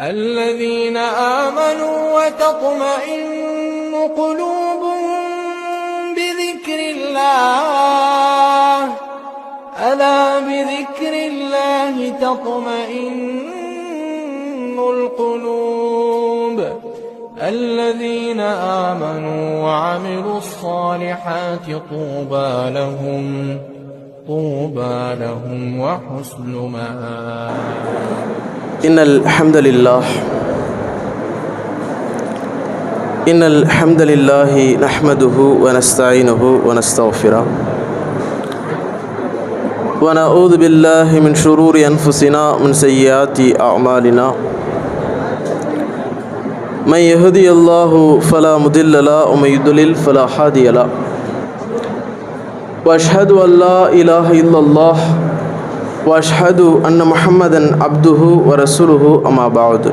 الذين آمنوا وتطمئن قلوبهم بذكر الله. ألا بذكر الله تطمئن القلوب. الذين آمنوا وعملوا الصالحات طوبى لهم طوبى لهم وحسن مآب. إن الحمد لله إن الحمد لله نحمده ونستعينه ونستغفره ونعوذ بالله من شرور أنفسنا ومن سيئات أعمالنا. من يهدي الله فلا مضل له ومن يضلل فلا هادي له. وأشهد أن لا إله إلا الله واشهد ان محمدا عبده ورسوله اما بعد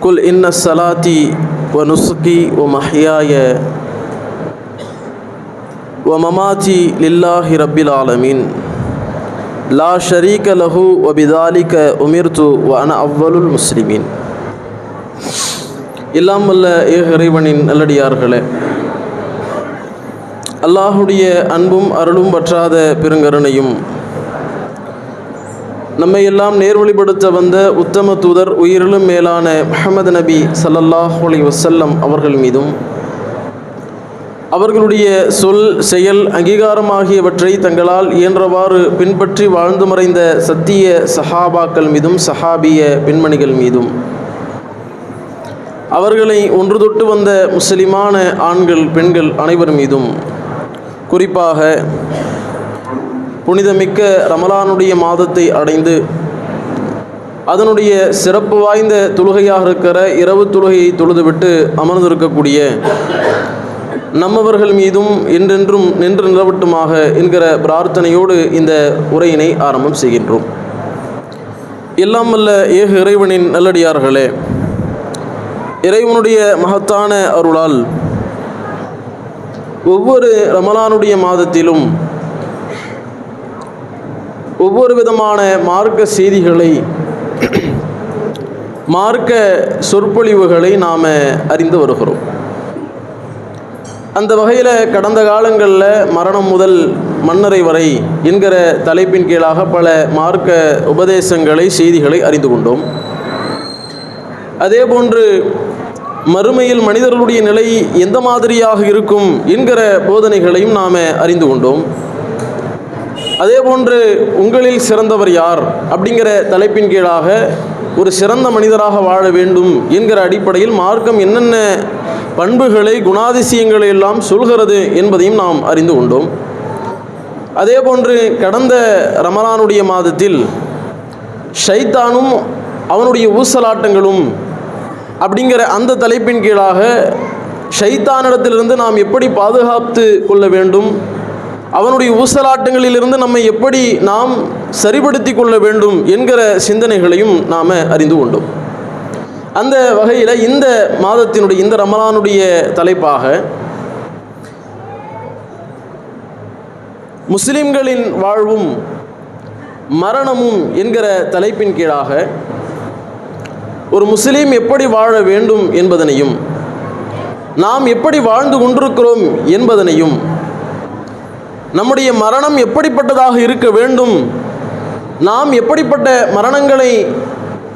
قل ان صلاتي ونسكي ومحياي ومماتي لله رب العالمين لا شريك له وبذلك امرت وانا اول المسلمين எல்லாம் வல்ல ஏக இறைவனின் நல்லடியார்களே அல்லாஹுடைய அன்பும் அருளும் பற்றாத பெருங்கருணையும். நம்மை எல்லாம் நேர்வழிப்படுத்த வந்த உத்தம தூதர் உயிரிலும் மேலான முஹம்மது நபி சல்லல்லாஹ் அலி வசல்லம் அவர்கள் மீதும் அவர்களுடைய சொல் செயல் அங்கீகாரம் ஆகியவற்றை தங்களால் இயன்றவாறு பின்பற்றி வாழ்ந்து மறைந்த சத்திய சஹாபாக்கள் மீதும் சஹாபிய பெண்மணிகள் மீதும். அவர்களை ஒன்று தொட்டு வந்த முஸ்லிமான ஆண்கள் பெண்கள் அனைவர் மீதும் குறிப்பாக புனிதமிக்க ரமலானுடைய மாதத்தை அடைந்து அதனுடைய சிறப்பு வாய்ந்த தொழுகையாக இருக்கிற இரவு தொழுகையை தொழுதுவிட்டு அமர்ந்திருக்கக்கூடிய நம்மவர்கள் மீதும் என்றென்றும் நின்று நிலவட்டுமாக என்கிற பிரார்த்தனையோடு இந்த உரையினை ஆரம்பம் செய்கின்றோம். எல்லாம் அல்ல ஏக இறைவனின் நல்லடியார்களே இறைவனுடைய மகத்தான அருளால் ஒவ்வொரு ரமலானுடைய மாதத்திலும் ஒவ்வொரு விதமான மார்க்க செய்திகளை மார்க்க சொற்பொழிவுகளை நாம் அறிந்து வருகிறோம். அந்த வகையில் கடந்த காலங்களில் மரணம் முதல் மன்னரை வரை என்கிற தலைப்பின் கீழாக பல மார்க்க உபதேசங்களை செய்திகளை அறிந்து கொண்டோம். அதே போன்று மறுமையில் மனிதர்களுடைய நிலை எந்த மாதிரியாக இருக்கும் என்கிற போதனைகளையும் நாம் அறிந்து கொண்டோம். அதே போன்று உங்களில் சிறந்தவர் யார் அப்படிங்கிற தலைப்பின் கீழாக ஒரு சிறந்த மனிதராக வாழ வேண்டும் என்கிற அடிப்படையில் மார்க்கம் என்னென்ன பண்புகளை குணாதிசயங்களை எல்லாம் சொல்கிறது என்பதையும் நாம் அறிந்து கொண்டோம். அதே போன்று கடந்த ரமலானுடைய மாதத்தில் ஷைத்தானும் அவனுடைய ஊசலாட்டங்களும் அப்படிங்கிற அந்த தலைப்பின் கீழாக ஷைத்தானிடத்திலிருந்து நாம் எப்படி பாதுகாத்து கொள்ள வேண்டும்? அவனுடைய ஊசலாட்டங்களிலிருந்து நம்மை எப்படி நாம் சரிபடுத்தி கொள்ள வேண்டும் என்கிற சிந்தனைகளையும் நாம் அறிந்து கொண்டோம். அந்த வகையில் இந்த மாதத்தினுடைய இந்த ரமலானுடைய தலைப்பாக முஸ்லிம்களின் வாழ்வும் மரணமும் என்கிற தலைப்பின் கீழாக ஒரு முஸ்லீம் எப்படி வாழ வேண்டும் என்பதனையும் நாம் எப்படி வாழ்ந்து கொண்டிருக்கிறோம் என்பதனையும் நம்முடைய மரணம் எப்படிப்பட்டதாக இருக்க வேண்டும் நாம் எப்படிப்பட்ட மரணங்களை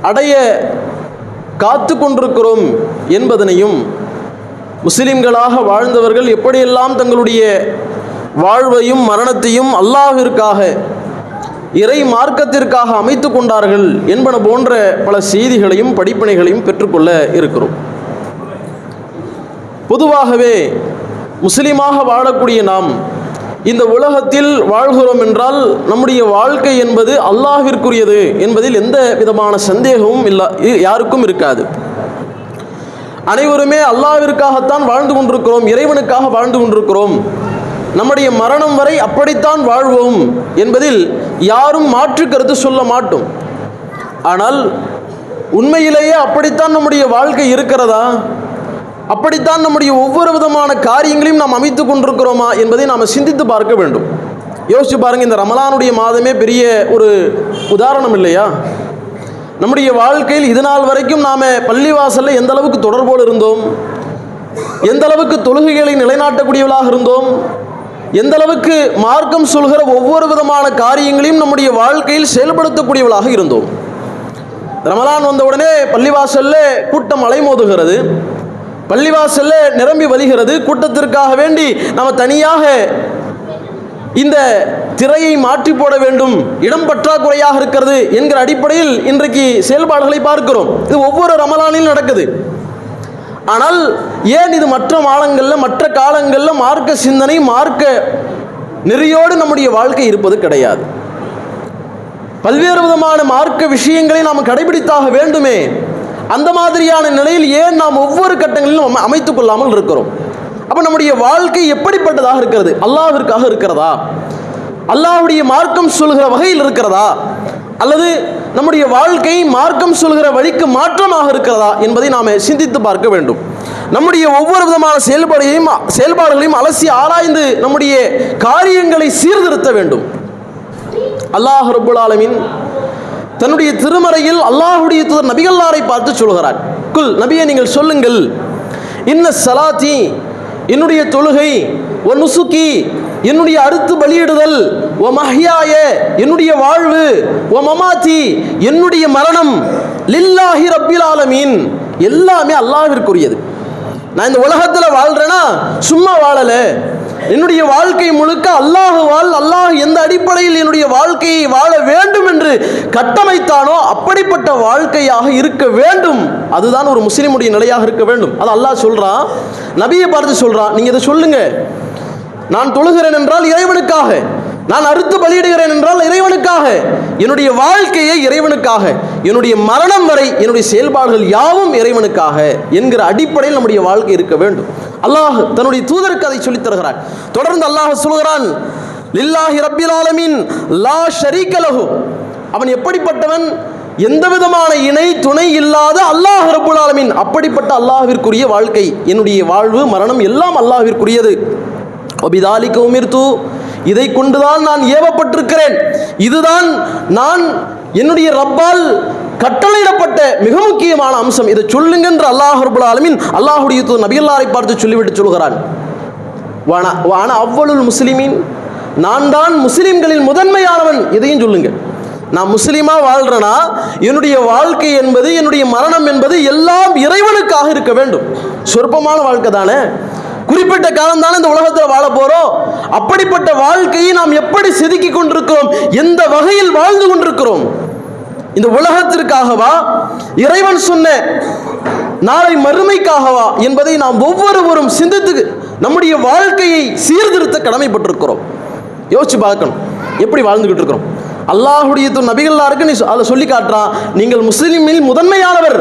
அடைய காத்து கொண்டிருக்கிறோம் என்பதனையும் முஸ்லிம்களாக வாழ்ந்தவர்கள் எப்படியெல்லாம் தங்களுடைய வாழ்வையும் மரணத்தையும் அல்லாஹிற்காக இறை மார்க்கத்திற்காக அமைத்து கொண்டார்கள் என்பன போன்ற பல செய்திகளையும் படிப்பினைகளையும் பெற்றுக்கொள்ள இருக்கிறோம். பொதுவாகவே முஸ்லீமாக வாழக்கூடிய நாம் இந்த உலகத்தில் வாழ்கிறோம் என்றால் நம்முடைய வாழ்க்கை என்பது அல்லாஹிற்குரியது என்பதில் எந்த விதமான சந்தேகமும் இல்லா யாருக்கும் இருக்காது. அனைவருமே அல்லாவிற்காகத்தான் வாழ்ந்து கொண்டிருக்கிறோம் இறைவனுக்காக வாழ்ந்து கொண்டிருக்கிறோம். நம்முடைய மரணம் வரை அப்படித்தான் வாழ்வோம் என்பதில் யாரும் மாற்று கருத்து சொல்ல மாட்டோம். ஆனால் உண்மையிலேயே அப்படித்தான் நம்முடைய வாழ்க்கை இருக்கிறதா? அப்படித்தான் நம்முடைய ஒவ்வொரு விதமான காரியங்களையும் நாம் அமைத்து கொண்டிருக்கிறோமா என்பதை நாம் சிந்தித்து பார்க்க வேண்டும். யோசிச்சு பாருங்கள் இந்த ரமலானுடைய மாதமே பெரிய ஒரு உதாரணம் இல்லையா? நம்முடைய வாழ்க்கையில் இது நாள் வரைக்கும் நாம் பள்ளிவாசலில் எந்த அளவுக்கு தொடர்போடு இருந்தோம்? எந்த அளவுக்கு தொழுகைகளை நிலைநாட்டக்கூடியவர்களாக இருந்தோம்? எந்த அளவுக்கு மார்க்கம் சொல்கிற ஒவ்வொரு விதமான காரியங்களையும் நம்முடைய வாழ்க்கையில் செயல்படுத்தக்கூடியவளாக இருந்தோம். ரமலான் வந்தவுடனே பள்ளிவாசல்ல கூட்டம் அலைமோதுகிறது. பள்ளிவாசல்ல நிரம்பி வருகிறது கூட்டத்திற்காக வேண்டி நம்ம தனியாக இந்த திரையை மாற்றி போட வேண்டும். இடம் பற்றாக்குறையாக இருக்கிறது என்கிற அடிப்படையில் இன்றைக்கு செயல்பாடுகளை பார்க்கிறோம். இது ஒவ்வொரு ரமலானிலும் நடக்குது. ஆனால் ஏன் இது மற்ற மாதங்களில் மற்ற காலங்களில் மார்க்க சிந்தனை மார்க்க நெறியோடு நம்முடைய வாழ்க்கை இருப்பது கிடையாது. பல்வேறு விதமான மார்க்க விஷயங்களை நாம் கடைபிடித்தாக வேண்டுமே. அந்த மாதிரியான நிலையில் ஏன் நாம் ஒவ்வொரு கட்டங்களிலும் அம- அமைத்துக் கொள்ளாமல் இருக்கிறோம்? அப்போ நம்முடைய வாழ்க்கை எப்படிப்பட்டதாக இருக்கிறது? அல்லாஹிற்காக இருக்கிறதா? அல்லாஹ்வுடைய மார்க்கம் சொல்கிற வகையில் இருக்கிறதா? அல்லது நம்முடைய வாழ்க்கை மார்க்கம் சொல்கிற வழிக்கு மாற்றமாக இருக்கிறதா என்பதை நாம் சிந்தித்து பார்க்க வேண்டும். நம்முடைய ஒவ்வொரு விதமான செயல்பாடையும் செயல்பாடுகளையும் அலசி ஆராய்ந்து நம்முடைய காரியங்களை சீர்திருத்த வேண்டும். அல்லாஹ் ரபுல் ஆலமின் தன்னுடைய திருமறையில் அல்லாஹுடைய தூதர் நபிகல்லாரை பார்த்து சொல்கிறார். குல் நபியை நீங்கள் சொல்லுங்கள். இன்ன சலாத்தி என்னுடைய தொழுகை ஒ நுசுக்கி என்னுடைய அறுத்து பலியிடுதல் ஓ மஹியாய என்னுடைய வாழ்வு ஓ மமாத்தி என்னுடைய மரணம் லில்லாஹி ரப்பில் ஆலமீன். எல்லாமே அல்லாஹிற்குரியது நான் இந்த உலகத்தில் வாழ்கிறேன்னா சும்மா வாழலை. என்னுடைய வாழ்க்கை முழுக்க அல்லாஹ் வாழ் அல்லாஹ் எந்த அடிப்படையில் என்னுடைய வாழ்க்கையை வாழ வேண்டும் என்று கட்டமைத்தானோ அப்படிப்பட்ட வாழ்க்கையாக இருக்க வேண்டும். அதுதான் ஒரு முஸ்லீமுடைய நிலையாக இருக்க வேண்டும். அது அல்லாஹ் சொல்கிறான் நபியை பார்த்து சொல்கிறான் நீங்கள் இதை சொல்லுங்கள் நான் தொழுகிறேன் என்றால் இறைவனுக்காக. நான் அறுத்து பலியிடுகிறேன் என்றால் இறைவனுக்காக என்னுடைய வாழ்க்கையை இறைவனுக்காக என்னுடைய மரணம் வரை என்னுடைய செயல்பாடுகள் யாவும் இறைவனுக்காக என்கிற அடிப்படையில் நம்முடைய வாழ்க்கை இருக்க வேண்டும். அல்லாஹ் தன்னுடைய தூதருக்கு அதை சொல்லித் தருகிறார் தொடர்ந்து அல்லாஹ் சொல்கிறான் லில்லாஹி ரப்பில் ஆலமீன் லா ஷரீக அவன் எப்படிப்பட்டவன்? எந்த விதமான இணை துணை இல்லாத அல்லாஹ் ரப்புல் ஆலமின். அப்படிப்பட்ட அல்லாஹிற்குரிய வாழ்க்கை என்னுடைய வாழ்வு மரணம் எல்லாம் அல்லாஹிற்குரியது ஒபிதாலிக்க உமிர்த்து இதை கொண்டுதான் நான் ஏவப்பட்டிருக்கிறேன். இதுதான் நான் என்னுடைய ரப்பால் கட்டளையிடப்பட்ட மிக முக்கியமான அம்சம். இதை சொல்லுங்க என்று அல்லாஹ் ரபுல் ஆலமின் அல்லாஹுடைய நபியல்லாரை பார்த்து சொல்லிவிட்டு சொல்கிறான். வானா வான அவ்வளுள் முஸ்லிமீன். நான் தான் முஸ்லிம்களில் முதன்மையானவன். இதையும் சொல்லுங்க. நான் முஸ்லீமா வாழ்றேனா? என்னுடைய வாழ்க்கை என்பது என்னுடைய மரணம் என்பது எல்லாம் இறைவனுக்காக இருக்க வேண்டும். சொற்பமான வாழ்க்கை தானே? குறிப்பிட்ட காலம் தானே இந்த உலகத்தில் வாழ போறோம்? அப்படிப்பட்ட வாழ்க்கையை நாம் எப்படி செதுக்கி கொண்டிருக்கிறோம்? எந்த வகையில் வாழ்ந்து கொண்டிருக்கிறோம்? இந்த உலகத்திற்காகவா? இறைவன் சொன்ன நாளை மறுமைக்காகவா என்பதை நாம் ஒவ்வொருவரும் சிந்தித்து நம்முடைய வாழ்க்கையை சீர்திருத்த கடமைப்பட்டிருக்கிறோம். யோசிச்சு பார்க்கணும். எப்படி வாழ்ந்துகிட்டு இருக்கிறோம்? அல்லாஹுடைய நபிகள்லாருக்கு நீ அதை சொல்லி காட்டுறான் நீங்கள் முஸ்லிமில் முதன்மையானவர்.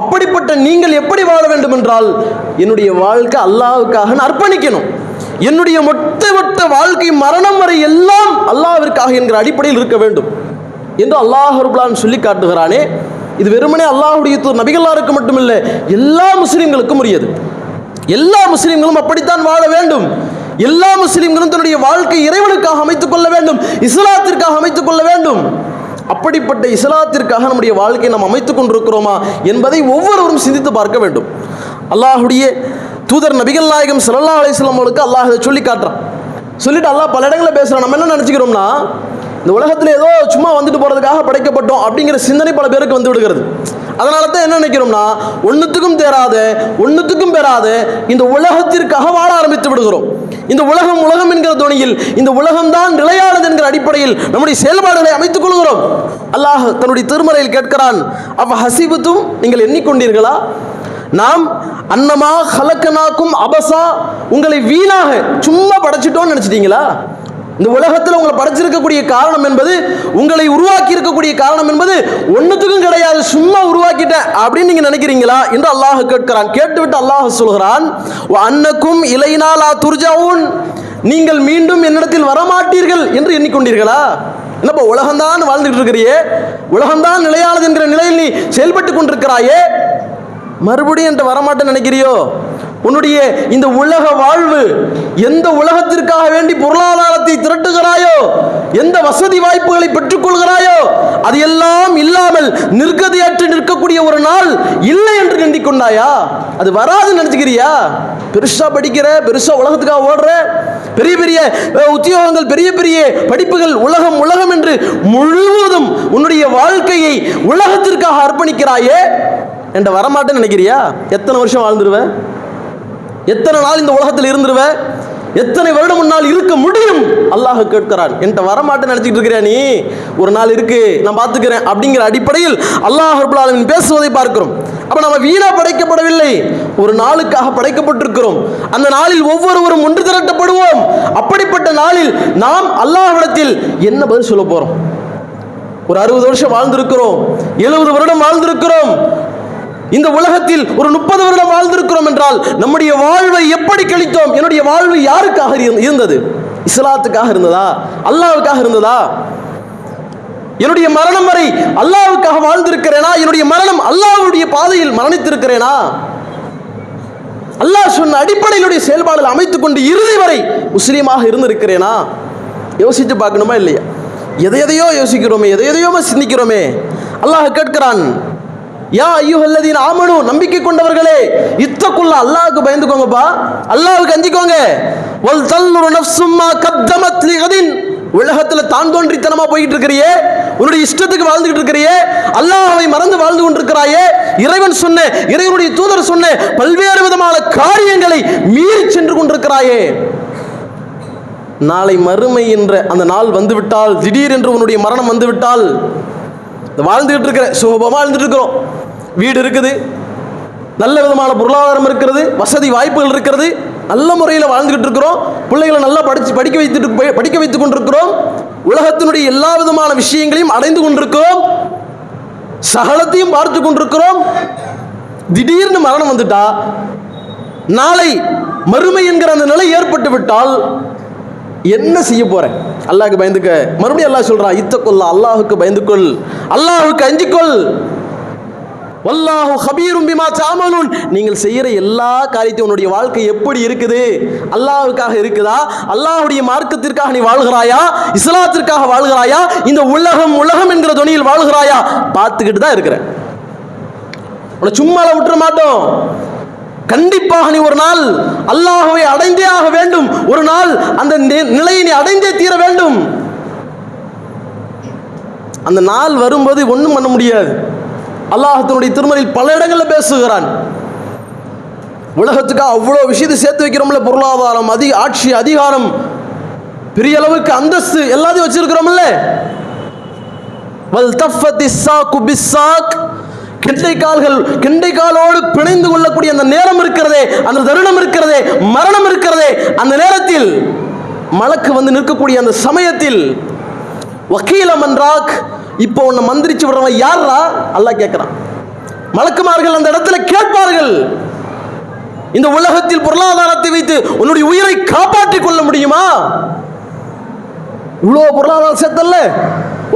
அப்படிப்பட்ட நீங்கள் எப்படி வாழ வேண்டும் என்றால் என்னுடைய வாழ்க்கை அல்லாவுக்காக அர்ப்பணிக்கணும். என்னுடைய மொத்த மொத்த வாழ்க்கை மரணம் வரை எல்லாம் அல்லாவிற்காக என்கிற அடிப்படையில் இருக்க வேண்டும். என்று அல்லாஹ் ரபுல்லான் சொல்லி காட்டுகிறானே இது வெறுமனே அல்லாஹுடைய நபிகள்லாருக்கு நபிகளாருக்கு மட்டுமில்லை எல்லா முஸ்லிம்களுக்கும் உரியது. எல்லா முஸ்லிம்களும் அப்படித்தான் வாழ வேண்டும். எல்லா முஸ்லிம்களும் தன்னுடைய வாழ்க்கை இறைவனுக்காக அமைத்துக் கொள்ள வேண்டும் இஸ்லாத்திற்காக அமைத்துக் கொள்ள வேண்டும். அப்படிப்பட்ட இஸ்லாத்திற்காக நம்முடைய வாழ்க்கையை நாம் அமைத்துக் கொண்டிருக்கிறோமா என்பதை ஒவ்வொருவரும் சிந்தித்து பார்க்க வேண்டும். அல்லாஹுடைய தூதர் நபிகள் நாயகம் சல்லா அலைஹி அல்லாஹ் இதை சொல்லி காட்டுறான். சொல்லிட்டு அல்லாஹ் பல இடங்களில் பேசுகிறான் நம்ம என்ன நினச்சிக்கிறோம்னா இந்த உலகத்தில் ஏதோ சும்மா வந்துட்டு போகிறதுக்காக படைக்கப்பட்டோம் அப்படிங்கிற சிந்தனை பல பேருக்கு வந்து விடுகிறது. அதனால தான் என்ன நினைக்கிறோம்னா ஒன்றுத்துக்கும் தேராத ஒன்றுத்துக்கும் பெறாத இந்த உலகத்திற்காக வாழ ஆரம்பித்து விடுகிறோம். இந்த உலகம் உலகம் என்கிற துணியில் இந்த உலகம்தான் நிலையானது என்கிற அடிப்படையில் நம்முடைய செயல்பாடுகளை அமைத்துக் கொள்கிறோம். அல்லாஹ் தன்னுடைய திருமறையில் கேட்கிறான் அவ ஹசீபத்தும் நீங்கள் எண்ணிக்கொண்டீர்களா? நாம் அன்னமா ஹலக்கனாக்கும் அபசா உங்களை வீணாக சும்மா படைச்சிட்டோம்னு நினைச்சிட்டீங்களா? இந்த உலகத்தில் உங்களை படைச்சிருக்கக்கூடிய காரணம் என்பது உங்களை உருவாக்கி இருக்கக்கூடிய காரணம் என்பது ஒன்றுத்துக்கும் கிடையாது. சும்மா உருவாக்கிட்டேன் அப்படின்னு நீங்க நினைக்கிறீங்களா? என்று அல்லாஹ் கேட்கிறான். கேட்டுவிட்டு அல்லாஹ் சொல்கிறான் அன்னக்கும் இலைனாலா துர்ஜாவும் நீங்கள் மீண்டும் என்னிடத்தில் வரமாட்டீர்கள் என்று எண்ணிக்கொண்டீர்களா? என்னப்பா உலகம்தான் வாழ்ந்துட்டு இருக்கிறியே? உலகம்தான் நிலையானது என்கிற நிலையில் நீ செயல்பட்டு கொண்டிருக்கிறாயே? மறுபடியும் என்கிட்ட வரமாட்டேன்னு நினைக்கிறியோ? உன்னுடைய இந்த உலக வாழ்வு எந்த உலகத்திற்காக வேண்டி பொருளாதாரத்தை திரட்டுகிறாயோ எந்த வசதி வாய்ப்புகளை பெற்றுக்கொள்கிறாயோ அது எல்லாம் இல்லாமல் நிர்கதியற்று நிற்கக்கூடிய ஒரு நாள் இல்லை என்று எண்ணிக்கொண்டாயா அது வராதுன்னு நினைச்சுக்கிறியா? பெருசா படிக்கிற பெருசா உலகத்துக்காக ஓடுற பெரிய பெரிய உத்தியோகங்கள் பெரிய பெரிய படிப்புகள் உலகம் உலகம் என்று முழுவதும் உன்னுடைய வாழ்க்கையை உலகத்திற்காக அர்ப்பணிக்கிறாயே என்ற வரமாட்டேன்னு நினைக்கிறியா? எத்தனை வருஷம் வாழ்ந்துருவ? எத்தனை நாள் இந்த உலகத்தில் இருந்துருவ? எத்தனை வருடம் முன்னால் இருக்க முடியும்? அல்லாஹ் கேட்கிறான். என்கிட்ட வரமாட்டேன்னு நினச்சிக்கிட்டு இருக்கிறியா நீ? ஒரு நாள் இருக்கு நான் பார்த்துக்கிறேன் அப்படிங்கிற அடிப்படையில் அல்லாஹ் ரபுல் பேசுவதை பார்க்கிறோம். அப்போ நம்ம வீணா படைக்கப்படவில்லை. ஒரு நாளுக்காக படைக்கப்பட்டிருக்கிறோம். அந்த நாளில் ஒவ்வொருவரும் ஒன்று திரட்டப்படுவோம். அப்படிப்பட்ட நாளில் நாம் அல்லாஹிடத்தில் என்ன பதில் சொல்ல போகிறோம் ஒரு அறுபது வருஷம் வாழ்ந்திருக்கிறோம். எழுபது வருடம் வாழ்ந்திருக்கிறோம். இந்த உலகத்தில் ஒரு முப்பது வருடம் வாழ்ந்திருக்கிறோம் என்றால் நம்முடைய வாழ்வை எப்படி கழித்தோம்? என்னுடைய வாழ்வு யாருக்காக இருந்தது? இஸ்லாத்துக்காக இருந்ததா? அல்லாவுக்காக இருந்ததா? என்னுடைய மரணம் வரை அல்லாவுக்காக வாழ்ந்திருக்கிறேனா? என்னுடைய மரணம் அல்லாவுடைய பாதையில் மரணித்திருக்கிறேனா? அல்லாஹ் சொன்ன அடிப்படையிலுடைய செயல்பாடுகள் அமைத்துக் கொண்டு இறுதி வரை முஸ்லீமாக இருந்திருக்கிறேனா? யோசித்து பார்க்கணுமா இல்லையா? எதை எதையோ யோசிக்கிறோமே எதை எதையோ சிந்திக்கிறோமே. அல்லாஹ் கேட்கிறான் யா ஐயோ அல்லதீன் ஆமனு நம்பிக்கை கொண்டவர்களே இத்தக்குள்ள அல்லாவுக்கு பயந்துக்கோங்கப்பா. அல்லாவுக்கு அஞ்சிக்கோங்க. வல் தல்லுரு நஃப்சும்மா கத்தமத் லிகதின். உலகத்துல தான் தோன்றித்தனமா போயிட்டு இருக்கிறியே உன்னுடைய இஷ்டத்துக்கு வாழ்ந்துகிட்டு இருக்கிறியே அல்லாஹ்வை மறந்து வாழ்ந்து கொண்டிருக்கிறாயே இறைவன் சொன்ன இறைவனுடைய தூதர் சொன்ன பல்வேறு விதமான காரியங்களை மீறி சென்று கொண்டிருக்கிறாயே. நாளை மறுமை என்ற அந்த நாள் வந்துவிட்டால் திடீரென்று உன்னுடைய மரணம் வந்துவிட்டால் வாழ்ந்துகிட்டு இருக்கிற சுகபமாக வாழ்ந்துட்டு இருக்கிறோம். வீடு இருக்குது. நல்ல விதமான பொருளாதாரம் இருக்கிறது. வசதி வாய்ப்புகள் இருக்கிறது. நல்ல முறையில் வாழ்ந்துக்கிட்டு இருக்கிறோம். பிள்ளைகளை நல்லா படிச்சு படிக்க வைத்துட்டு போய்- படிக்க வைத்துக் கொண்டிருக்கிறோம். உலகத்தினுடைய எல்லா விதமான விஷயங்களையும் அடைந்து கொண்டிருக்கிறோம். சகலத்தையும் பார்த்து கொண்டிருக்கிறோம். திடீர்னு மரணம் வந்துட்டா நாளை மறுமை என்கிற அந்த நிலை ஏற்பட்டு விட்டால் என்ன செய்ய போறேன்? அல்லாஹுக்கு பயந்துக்க. மறுபடியும் அல்லாஹ் சொல்றான் இத்தக்கொல்ல அல்லாஹுக்கு பயந்துக்கொள் அல்லாஹுக்கு அஞ்சிக்கொள். வல்லாஹு ஹபீரும் பிமா தாமலுன் நீங்கள் செய்கிற எல்லா காரியத்தையும் உன்னுடைய வாழ்க்கை எப்படி இருக்குது? அல்லாவுக்காக இருக்குதா? அல்லாஹுடைய மார்க்கத்திற்காக நீ வாழ்கிறாயா? இஸ்லாத்திற்காக வாழ்கிறாயா? இந்த உலகம் உலகம் என்கிற துணியில் வாழ்கிறாயா? பார்த்துக்கிட்டு தான் இருக்கிறேன். உன்னை சும்மால விட்டுற மாட்டோம். கண்டிப்பாக நீ ஒரு நாள் அல்லாஹுவை அடைந்தே ஆக வேண்டும். ஒரு நாள் அந்த நி- நிலையை நீ அடைந்தே தீர வேண்டும். அந்த நாள் வரும்போது ஒன்றும் பண்ண முடியாது. அல்லாஹத்தினுடைய திருமறையில் பல இடங்களில் பேசுகிறான். உலகத்துக்காக அவ்வளோ விஷயத்தை சேர்த்து வைக்கிறோம்ல பொருளாதாரம் அதிக ஆட்சி அதிகாரம். பெரிய அளவுக்கு அந்தஸ்து எல்லாத்தையும் வச்சிருக்கிறோம்ல. வல் தஃபத்தி சாக்கு பிஸ்ஸாக். கெண்டை கால்கள் காலோடு பிணைந்து கொள்ளக்கூடிய அந்த நேரம் இருக்கிறதே அந்த தருணம் இருக்கிறதே மரணம் இருக்கிறதே அந்த நேரத்தில் மலக்கு வந்து நிற்கக்கூடிய அந்த சமயத்தில் வக்கீலம் என்றாக் இப்போ உன்னை மந்திரிச்சு விடுறவன் யாரா அல்லாஹ் கேட்கிறான் மலக்குமார்கள் அந்த இடத்துல கேட்பார்கள். இந்த உலகத்தில் பொருளாதாரத்தை வைத்து உன்னுடைய உயிரை காப்பாற்றிக் கொள்ள முடியுமா? இவ்வளோ பொருளாதாரம் சேர்த்தல்ல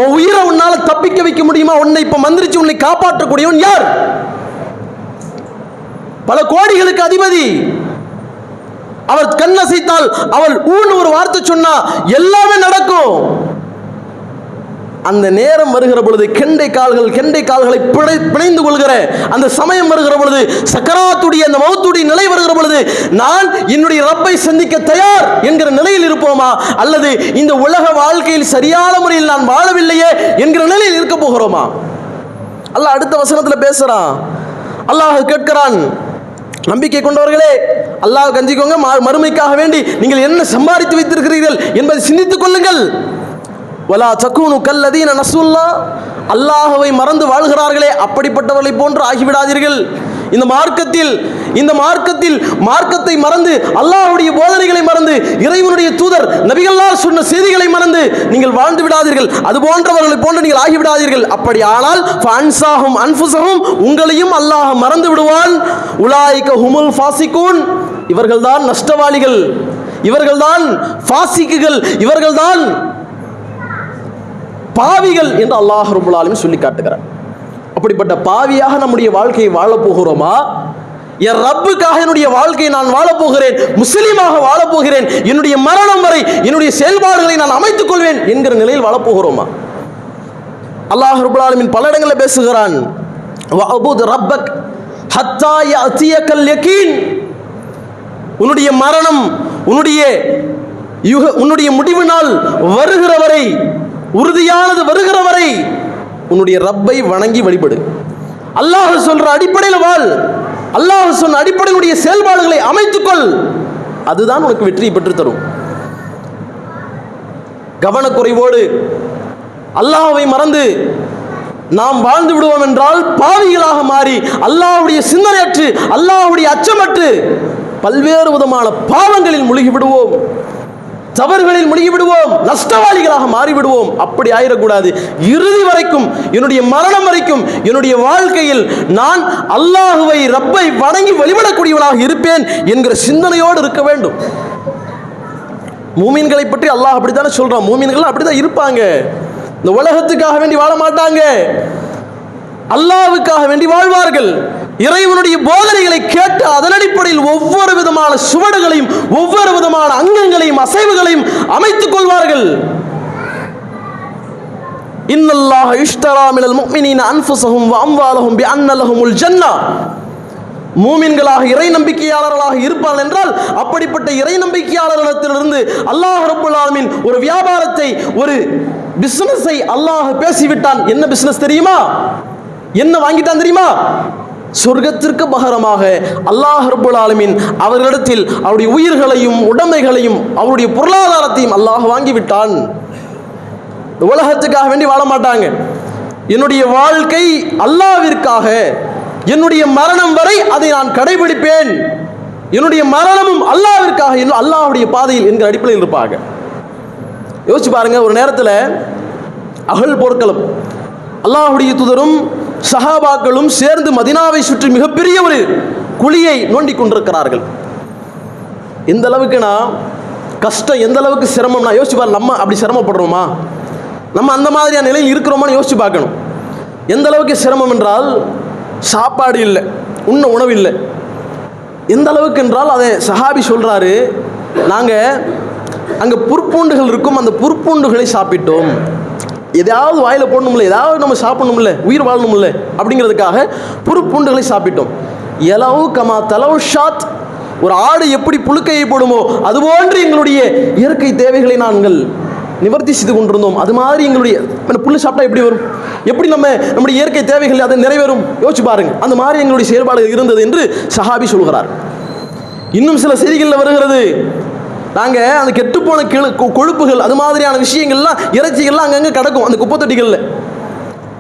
உன் உயிரை உன்னால தப்பிக்க வைக்க முடியுமா? உன்னை இப்ப மந்திரிச்சு உன்னை காப்பாற்றக்கூடியவன் யார்? பல கோடிகளுக்கு அதிபதி. அவர் கண்ணசைத்தால் அவள் ஊன்னு ஒரு வார்த்தை சொன்னா எல்லாமே நடக்கும். அந்த நேரம் வருகிற பொழுது கெண்டை கால்கள் கெண்டை கால்களை பிழை பிணைந்து கொள்கிற அந்த சமயம் வருகிற பொழுது சக்கராத்துடைய அந்த மௌத்துடைய நிலை வருகிற பொழுது நான் என்னுடைய ரப்பை சந்திக்க தயார் என்கிற நிலையில் இருப்போமா? அல்லது இந்த உலக வாழ்க்கையில் சரியான முறையில் நான் வாழவில்லையே என்கிற நிலையில் இருக்க போகிறோமா? அல்லாஹ் அடுத்த வசனத்தில் பேசுகிறான் அல்லாஹ் கேட்கிறான் நம்பிக்கை கொண்டவர்களே அல்லாஹ் கஞ்சிக்கோங்க ம- மறுமைக்காக வேண்டி நீங்கள் என்ன சம்பாதித்து வைத்திருக்கிறீர்கள் என்பதை சிந்தித்துக் கொள்ளுங்கள். வலா தக்கூனு கல்லதீன நசுல்லா. அல்லாஹவை மறந்து வாழ்கிறார்களே அப்படிப்பட்டவர்களை போன்று ஆகிவிடாதீர்கள். இந்த மார்க்கத்தில் இந்த மார்க்கத்தில் மார்க்கத்தை மறந்து அல்லாஹுடைய போதனைகளை மறந்து இறைவனுடைய தூதர் நபிகள்லால் சொன்ன செய்திகளை மறந்து நீங்கள் வாழ்ந்து விடாதீர்கள். அது போன்றவர்களை போன்று நீங்கள் ஆகிவிடாதீர்கள். அப்படி ஆனால் அன்சாகும் அன்புசகும் உங்களையும் அல்லாஹ் மறந்து விடுவான். உலாய்க ஹுமுல் ஃபாசிகூன். இவர்கள்தான் நஷ்டவாளிகள். இவர்கள்தான் ஃபாசிக்குகள். இவர்கள்தான் பாவிகள் என்று அல்லாஹ் ரபுல்லாலுமே சொல்லி காட்டுகிறார் அப்படிப்பட்ட பாவியாக நம்முடைய வாழ்க்கையை வாழப்போகிறோமா என் ரப்புக்காக என்னுடைய வாழ்க்கையை நான் வாழப் போகிறேன் முஸ்லீமாக வாழப்போகிறேன் என்னுடைய மரணம் வரை என்னுடைய செயல்பாடுகளை நான் அமைத்துக் கொள்வேன் என்கிற நிலையில் வாழப்போகிறோமா அல்லாஹ் ரபுல்லாலுமின் பல இடங்களில் பேசுகிறான் ரப்பக் ஹத்தா யஅதியக்கல் யக்கீன் உன்னுடைய மரணம் உன்னுடைய யுக உன்னுடைய முடிவு நாள் வருகிற வரை உறுதியானது வருகிற வரை உன்னுடைய ரப்பை வணங்கி வழிபடு. அல்லாஹ் சொல்ற அடிப்படையில் வாழ். அல்லாஹ் சொன்ன அடிப்படையினுடைய செயல்பாடுகளை அமைத்துக்கொள். அதுதான் உனக்கு வெற்றியை பெற்று தரும் கவனக்குறைவோடு அல்லாஹவை மறந்து நாம் வாழ்ந்து விடுவோம் என்றால் பாவிகளாக மாறி அல்லாஹுடைய சிந்தனையற்று அல்லாஹுடைய அச்சமற்று பல்வேறு விதமான பாவங்களில் முழுகி விடுவோம். தவறுகளில் முழுகிவிடுவோம் நஷ்டவாளிகளாக மாறிவிடுவோம். அப்படி ஆயிடக்கூடாது. இறுதி வரைக்கும் என்னுடைய மரணம் வரைக்கும் என்னுடைய வாழ்க்கையில் நான் அல்லாஹுவை ரப்பை வணங்கி வழிபடக்கூடியவனாக இருப்பேன் என்கிற சிந்தனையோடு இருக்க வேண்டும். மூமீன்களை பற்றி அல்லாஹ் அப்படித்தானே சொல்றான். மூமின்கள் அப்படிதான் இருப்பாங்க. இந்த உலகத்துக்காக வேண்டி வாழ மாட்டாங்க. அல்லாவுக்காக வேண்டி வாழ்வார்கள். இறைவனுடைய போதனைகளை கேட்டு அதன் அடிப்படையில் ஒவ்வொரு விதமான சுவடுகளையும் ஒவ்வொரு விதமான அங்கங்களையும் அசைவுகளையும் அமைத்துக் கொள்வார்கள். இன்னல்லாஹ இஷ்டரா மினல் முஃமினீன அன்ஃபுஸஹும் வ அம்வாலஹும் பிஅன்ன லஹுமுல் ஜன்னா. மூமின்களாக இறை நம்பிக்கையாளர்களாக இருப்பார்கள் என்றால் அப்படிப்பட்ட இறை நம்பிக்கையாளர்களிடத்திலிருந்து அல்லாஹ் ரப்பல் ஆலமின் ஒரு வியாபாரத்தை ஒரு பிசினஸை அல்லாஹ் பேசிவிட்டான். என்ன பிசினஸ் தெரியுமா? என்ன வாங்கிட்டான் தெரியுமா? சொர்க்கத்திற்கு பகரமாக அல்லாஹ் ரப்பல் ஆலமின் அவர்களிடத்தில் அவருடைய உயிர்களையும் உடைமைகளையும் அவருடைய பொருளாதாரத்தையும் அல்லாஹ் வாங்கிவிட்டான். உலகத்துக்காக வேண்டி வாழ மாட்டாங்க. என்னுடைய வாழ்க்கை அல்லாவிற்காக என்னுடைய மரணம் வரை அதை நான் கடைபிடிப்பேன். என்னுடைய மரணமும் அல்லாவிற்காக இன்னும் அல்லாஹ்வுடைய பாதையில் என்கிற அடிப்படையில் இருப்பாங்க. யோசிச்சு பாருங்க ஒரு நேரத்தில் அகல் போர்க்களம். அல்லாஹ்வுடைய துதரும் சஹாபாக்களும் சேர்ந்து மதினாவை சுற்றி மிகப்பெரிய ஒரு குழியை நோண்டி கொண்டிருக்கிறார்கள். எந்த அளவுக்குனா கஷ்டம் எந்த அளவுக்கு சிரமம்னா யோசிச்சு பாரு நம்ம அப்படி சிரமப்படுறோமா? நம்ம அந்த மாதிரியான நிலையில் இருக்கிறோமான்னு யோசிச்சு பார்க்கணும். எந்த அளவுக்கு சிரமம் என்றால் சாப்பாடு இல்லை உண்ண உணவு இல்லை. எந்த அளவுக்கு என்றால் அதை சஹாபி சொல்றாரு நாங்கள் அங்கே புற்பூண்டுகள் இருக்கும் அந்த புற்பூண்டுகளை சாப்பிட்டோம். எதாவது வாயில் போடணும்ல ஏதாவது நம்ம சாப்பிடணும்ல உயிர் வாழணும்ல அப்படிங்கிறதுக்காக புறுப்புண்டுகளை சாப்பிட்டோம். எலவு கமா தலவு ஷாத் ஒரு ஆடு எப்படி புழுக்கையை போடுமோ அதுபோன்று எங்களுடைய இயற்கை தேவைகளை நாங்கள் நிவர்த்தி செய்து கொண்டிருந்தோம். அது மாதிரி எங்களுடைய நம்ம புல்லு சாப்பிட்டா எப்படி வரும்? எப்படி நம்ம நம்முடைய இயற்கை தேவைகள் அதை நிறைவேறும்? யோசிச்சு பாருங்க. அந்த மாதிரி எங்களுடைய செயல்பாடு இருந்தது என்று சஹாபி சொல்கிறார். இன்னும் சில செய்திகளில் வருகிறது. நாங்கள் அந்த கெட்டுப்போன கிழு கொ- கொழுப்புகள் அது மாதிரியான விஷயங்கள்லாம் இறைச்சிகள்லாம் அங்கங்கே கிடக்கும் அந்த குப்பை தொட்டிகளில்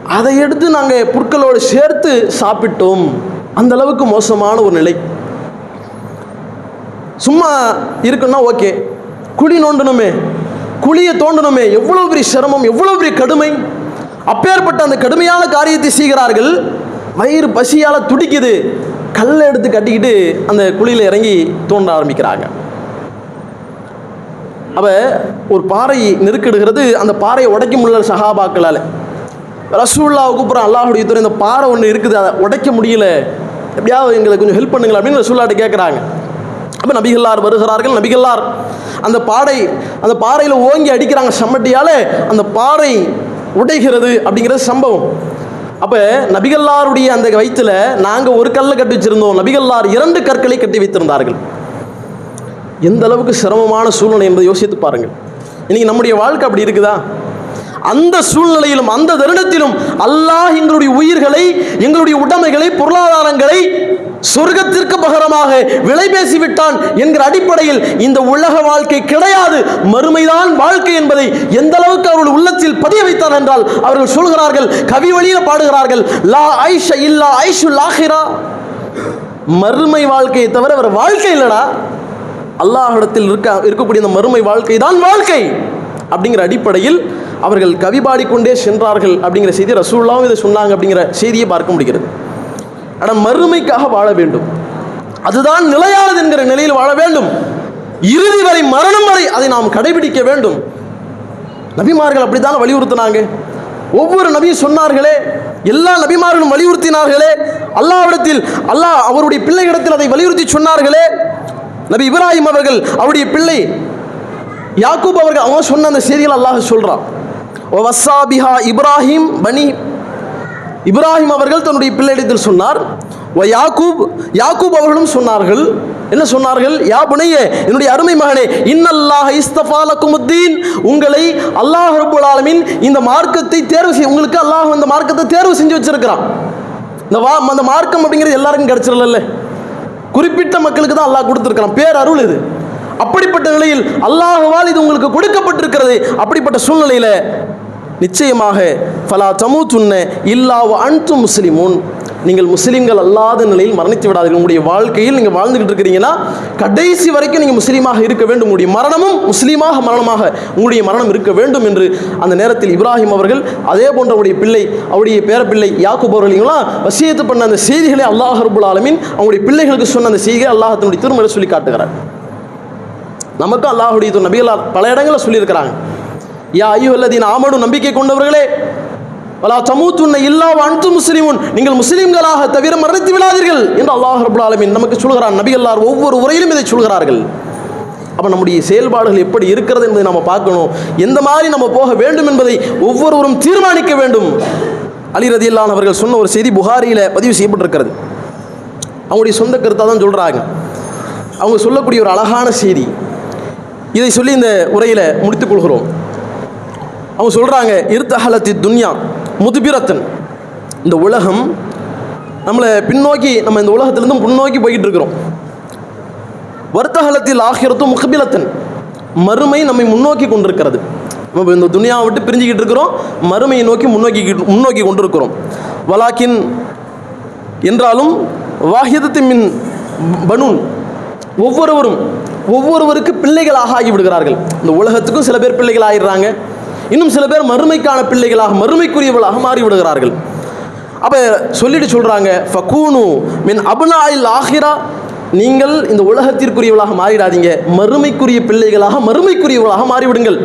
அதை எடுத்து நாங்கள் புற்களோடு சேர்த்து சாப்பிட்டோம். அந்த அளவுக்கு மோசமான ஒரு நிலை. சும்மா இருக்குன்னா ஓகே. குழி நோண்டணுமே. குழியை தோண்டணுமே. எவ்வளோ பெரிய சிரமம் எவ்வளோ பெரிய கடுமை. அப்பேற்பட்ட அந்த கடுமையான காரியத்தை செய்கிறார்கள். வயிறு பசியால் துடிக்குது. கல்லை எடுத்து கட்டிக்கிட்டு அந்த குழியில் இறங்கி தோண்ட ஆரம்பிக்கிறாங்க. அவ ஒரு பாறை நெருக்கிடுகிறது அந்த பாறையை உடைக்க முடியல சஹாபாக்களால். ரசூல்லாவை கூப்பிட்றோம் அல்லாஹுடைய துறை இந்த பாறை ஒன்று இருக்குது அதை உடைக்க முடியல. எப்படியாவது எங்களுக்கு கொஞ்சம் ஹெல்ப் பண்ணுங்களா அப்படின்னு ரசூல்லாட்ட கேட்குறாங்க அப்போ நபிகள்லார் வருகிறார்கள் நபிகள்லார் அந்த பாறை அந்த பாறையில் ஓங்கி அடிக்கிறாங்க சம்மட்டியால் அந்த பாறை உடைகிறது அப்படிங்கிறது சம்பவம். அப்போ நபிகள்லாருடைய அந்த வயிற்றில் நாங்கள் ஒரு கல்லை கட்டி வச்சுருந்தோம். நபிகள்லார் இரண்டு கற்களை கட்டி வைத்திருந்தார்கள். எந்த அளவுக்கு சிரமமான சூழ்நிலை என்பதை யோசித்து பாருங்கள். இன்னைக்கு நம்முடைய வாழ்க்கை அப்படி இருக்குதா? அந்த சூழ்நிலையிலும் அந்த தருணத்திலும் அல்லாஹ் எங்களுடைய உயிர்களை எங்களுடைய உடைமைகளை பொருளாதாரங்களை சொர்க்கத்திற்கு பகரமாக விலை பேசிவிட்டான் என்கிற அடிப்படையில் இந்த உலக வாழ்க்கை கிடையாது. மறுமைதான் வாழ்க்கை என்பதை எந்த அளவுக்கு அவர்கள் உள்ளத்தில் பதிய வைத்தான் என்றால் அவர்கள் சொல்கிறார்கள் கவி வழியில் பாடுகிறார்கள் லா ஐஷ இல்லா ஐஷு லாஹிரா மறுமை வாழ்க்கையை தவிர அவர் வாழ்க்கை இல்லடா. அல்லாஹிடத்தில் இருக்க இருக்கக்கூடிய இந்த மறுமை வாழ்க்கை தான் வாழ்க்கை அப்படிங்கிற அடிப்படையில் அவர்கள் கவி பாடிக்கொண்டே சென்றார்கள் அப்படிங்கிற செய்தி ரசூல்லாவும் இதை சொன்னாங்க அப்படிங்கிற செய்தியை பார்க்க முடிகிறது. ஆனால் மறுமைக்காக வாழ வேண்டும். அதுதான் நிலையானது என்கிற நிலையில் வாழ வேண்டும். இறுதி வரை மரணம் வரை அதை நாம் கடைபிடிக்க வேண்டும். நபிமார்கள் அப்படித்தான் வலியுறுத்தினாங்க. ஒவ்வொரு நபியும் சொன்னார்களே எல்லா நபிமார்களும் வலியுறுத்தினார்களே அல்லாவிடத்தில் அல்லாஹ் அவருடைய பிள்ளைகளிடத்தில் அதை வலியுறுத்தி சொன்னார்களே நபி இப்ராஹிம் அவர்கள் அவருடைய பிள்ளை யாக்கூப் அவர்கள் அவங்க சொன்ன அந்த செய்திகள் அல்லாஹ் சொல்றான். ஓ வஸ்ஸாபிஹா இப்ராஹிம் பனி இப்ராஹிம் அவர்கள் தன்னுடைய பிள்ளையிடத்தில் சொன்னார். ஓ யாக்கூப் யாக்கூப் அவர்களும் சொன்னார்கள். என்ன சொன்னார்கள்? யா புனையே என்னுடைய அருமை மகனே இன்னல்லாஹ் இஸ்தஃபாலக்குமுத்தீன் உங்களை அல்லாஹ் ரபுல் ஆலமின் இந்த மார்க்கத்தை தேர்வு செய் உங்களுக்கு அல்லாஹ் இந்த மார்க்கத்தை தேர்வு செஞ்சு வச்சிருக்கிறான். இந்த வா அந்த மார்க்கம் அப்படிங்கிறது எல்லாருக்கும் கிடச்சிடல குறிப்பிட்ட மக்களுக்கு தான் அல்லாஹ் கொடுத்துருக்கிறான். பேர் அருள் இது. அப்படிப்பட்ட நிலையில் அல்லாஹுவால் இது உங்களுக்கு கொடுக்கப்பட்டிருக்கிறது அப்படிப்பட்ட சூழ்நிலையில் நிச்சயமாக ஃபலா தமூத்துன்ன இல்லாவ அன்து முஸ்லிமுன். நீங்கள் முஸ்லீம்கள் அல்லாத நிலையில் மரணித்து விடாதீர்கள். உங்களுடைய வாழ்க்கையில் நீங்கள் வாழ்ந்துகிட்டு இருக்கிறீங்கன்னா கடைசி வரைக்கும் நீங்கள் முஸ்லீமாக இருக்க வேண்டும். உங்களுடைய மரணமும் முஸ்லீமாக மரணமாக உங்களுடைய மரணம் இருக்க வேண்டும் என்று அந்த நேரத்தில் இப்ராஹிம் அவர்கள் அதே போன்ற அவருடைய பிள்ளை அவருடைய பேரப்பிள்ளை யாக்குப் அவர்களையும் வசியத்து பண்ண அந்த செய்திகளை அல்லாஹ் ரபுல் ஆலமின் அவங்களுடைய பிள்ளைகளுக்கு சொன்ன அந்த செய்திகளை அல்லாஹ் தன்னுடைய திருமணம் சொல்லி காட்டுகிறார். நமக்கும் அல்லாஹுடைய தூதர் நபிகளார் பல இடங்களில் சொல்லியிருக்கிறாங்க. யா ஐயோ அல்லதீன் ஆமடும் நம்பிக்கை கொண்டவர்களே வலா சமூத்துன்ன இல்லா அன்து முஸ்லிமுன். நீங்கள் முஸ்லிம்களாக தவிர மரணித்து விடாதீர்கள் என்று அல்லாஹ் ரபுல் ஆலமின் நமக்கு சொல்கிறான். நபிகளார் ஒவ்வொரு உரையிலும் இதை சொல்கிறார்கள். அப்போ நம்முடைய செயல்பாடுகள் எப்படி இருக்கிறது என்பதை நம்ம பார்க்கணும். எந்த மாதிரி நம்ம போக வேண்டும் என்பதை ஒவ்வொருவரும் தீர்மானிக்க வேண்டும். அலி ரதியில்லான் அவர்கள் சொன்ன ஒரு செய்தி புகாரியில் பதிவு செய்யப்பட்டிருக்கிறது. அவங்களுடைய சொந்த கருத்தாக தான் சொல்கிறாங்க அவங்க சொல்லக்கூடிய ஒரு அழகான செய்தி. இதை சொல்லி இந்த உரையில் முடித்துக் கொள்கிறோம். அவங்க சொல்கிறாங்க இருத்தகலத்தி துன்யா முதுபிரத்தன். இந்த உலகம் நம்மளை பின்னோக்கி நம்ம இந்த உலகத்திலிருந்து முன்னோக்கி போய்கிட்டு இருக்கிறோம் வர்த்தகலத்தில் ஆகிறதும் முகபிலத்தன் மறுமை நம்மை முன்னோக்கி கொண்டிருக்கிறது. நம்ம இந்த துனியாவை விட்டு பிரிஞ்சுக்கிட்டு இருக்கிறோம் மறுமையை நோக்கி முன்னோக்கி முன்னோக்கி கொண்டிருக்கிறோம். வலாக்கின் என்றாலும் வாஹிதத்தின் மின் பனூன் ஒவ்வொருவரும் ஒவ்வொருவருக்கு பிள்ளைகளாக ஆகி விடுகிறார்கள் இந்த உலகத்துக்கும் சில பேர் பிள்ளைகள் ஆகிடுறாங்க இன்னும் சில பேர் மறுமைக்கான பிள்ளைகளாக மறுமைக்குரியவர்களாக மாறி விடுகிறார்கள் அப்போ சொல்லிட்டு சொல்கிறாங்க ஃபக்கூனு மின் அபுனாயில் ஆஹிரா. நீங்கள் இந்த உலகத்திற்குரியவளாக மாறிடாதீங்க. மறுமைக்குரிய பிள்ளைகளாக மறுமைக்குரியவளாக மாறிவிடுங்கள்.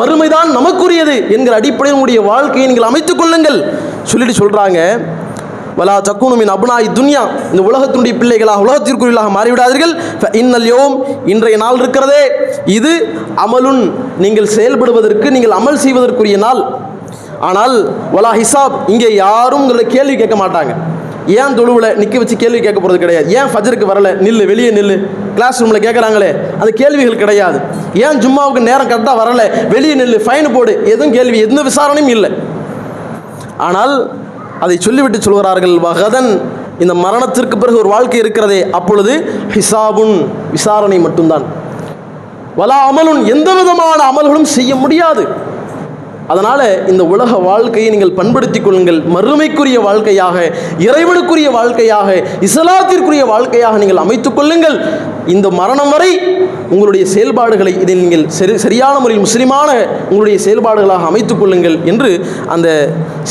மறுமைதான் நமக்குரியது என்கிற அடிப்படையில் உங்களுடைய வாழ்க்கையை நீங்கள் அமைத்துக் கொள்ளுங்கள். சொல்லிட்டு சொல்கிறாங்க வலா தக்குனு மின் அபுனாய் துன்யா. இந்த உலகத்தினுடைய பிள்ளைகளாக உலகத்திற்குரியலாக மாறிவிடாதீர்கள். ஃப இன்னல் யோம் இன்றைய நாள் இருக்கிறதே. இது அமலுன் நீங்கள் செயல்படுவதற்கு நீங்கள் அமல் செய்வதற்குரிய நாள். ஆனால் வலா ஹிசாப் இங்கே யாரும் கேள்வி கேட்க மாட்டாங்க. ஏன் தொழுவில் நிற்க வச்சு கேள்வி கேட்க போகிறது கிடையாது? ஏன் ஃபஜருக்கு வரல? நில்லு வெளியே நில்லு. கிளாஸ் ரூமில் கேட்குறாங்களே அந்த கேள்விகள் கிடையாது. ஏன் ஜும்மாவுக்கு நேரம் கரெக்டாக வரல? வெளியே நில்லு ஃபைன் போடு. எதுவும் கேள்வி எந்த விசாரணையும் இல்லை. ஆனால் அதை சொல்லிவிட்டு சொல்கிறார்கள் வகதன் இந்த மரணத்திற்கு பிறகு ஒரு வாழ்க்கை இருக்கிறதே அப்பொழுது ஹிசாபுன் விசாரணை மட்டும்தான். வலா அமலுன் எந்த விதமான அமல்களும் செய்ய முடியாது. அதனால் இந்த உலக வாழ்க்கையை நீங்கள் பண்படுத்திக் கொள்ளுங்கள். மறுமைக்குரிய வாழ்க்கையாக இறைவனுக்குரிய வாழ்க்கையாக இஸ்லாத்திற்குரிய வாழ்க்கையாக நீங்கள் அமைத்துக் கொள்ளுங்கள். இந்த மரணம் வரை உங்களுடைய செயல்பாடுகளை இதில் நீங்கள் சரி சரியான முறையில் முஸ்லிமான உங்களுடைய செயல்பாடுகளாக அமைத்துக் கொள்ளுங்கள் என்று அந்த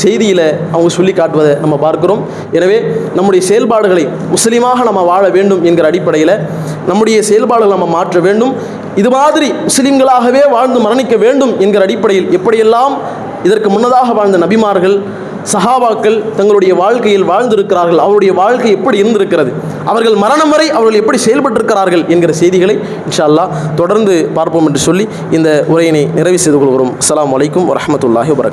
செய்தியில் அவங்க சொல்லி காட்டுவதை நம்ம பார்க்கிறோம். எனவே நம்முடைய செயல்பாடுகளை முஸ்லீமாக நம்ம வாழ வேண்டும் என்கிற அடிப்படையில் நம்முடைய செயல்பாடுகளை நம்ம மாற்ற வேண்டும். இது மாதிரி முஸ்லீம்களாகவே வாழ்ந்து மரணிக்க வேண்டும் என்கிற அடிப்படையில் எப்படியெல்லாம் இதற்கு முன்னதாக வாழ்ந்த நபிமார்கள் சஹாபாக்கள் தங்களுடைய வாழ்க்கையில் வாழ்ந்திருக்கிறார்கள் அவருடைய வாழ்க்கை எப்படி இருந்திருக்கிறது அவர்கள் மரணம் வரை அவர்கள் எப்படி செயல்பட்டிருக்கிறார்கள் என்கிற செய்திகளை இன்ஷா அல்லாஹ் தொடர்ந்து பார்ப்போம் என்று சொல்லி இந்த உரையினை நிறைவு செய்து கொள்கிறோம். அஸ்ஸலாமு வலைக்கம் வரமத்துல்லாஹி வபரகாத்துஹு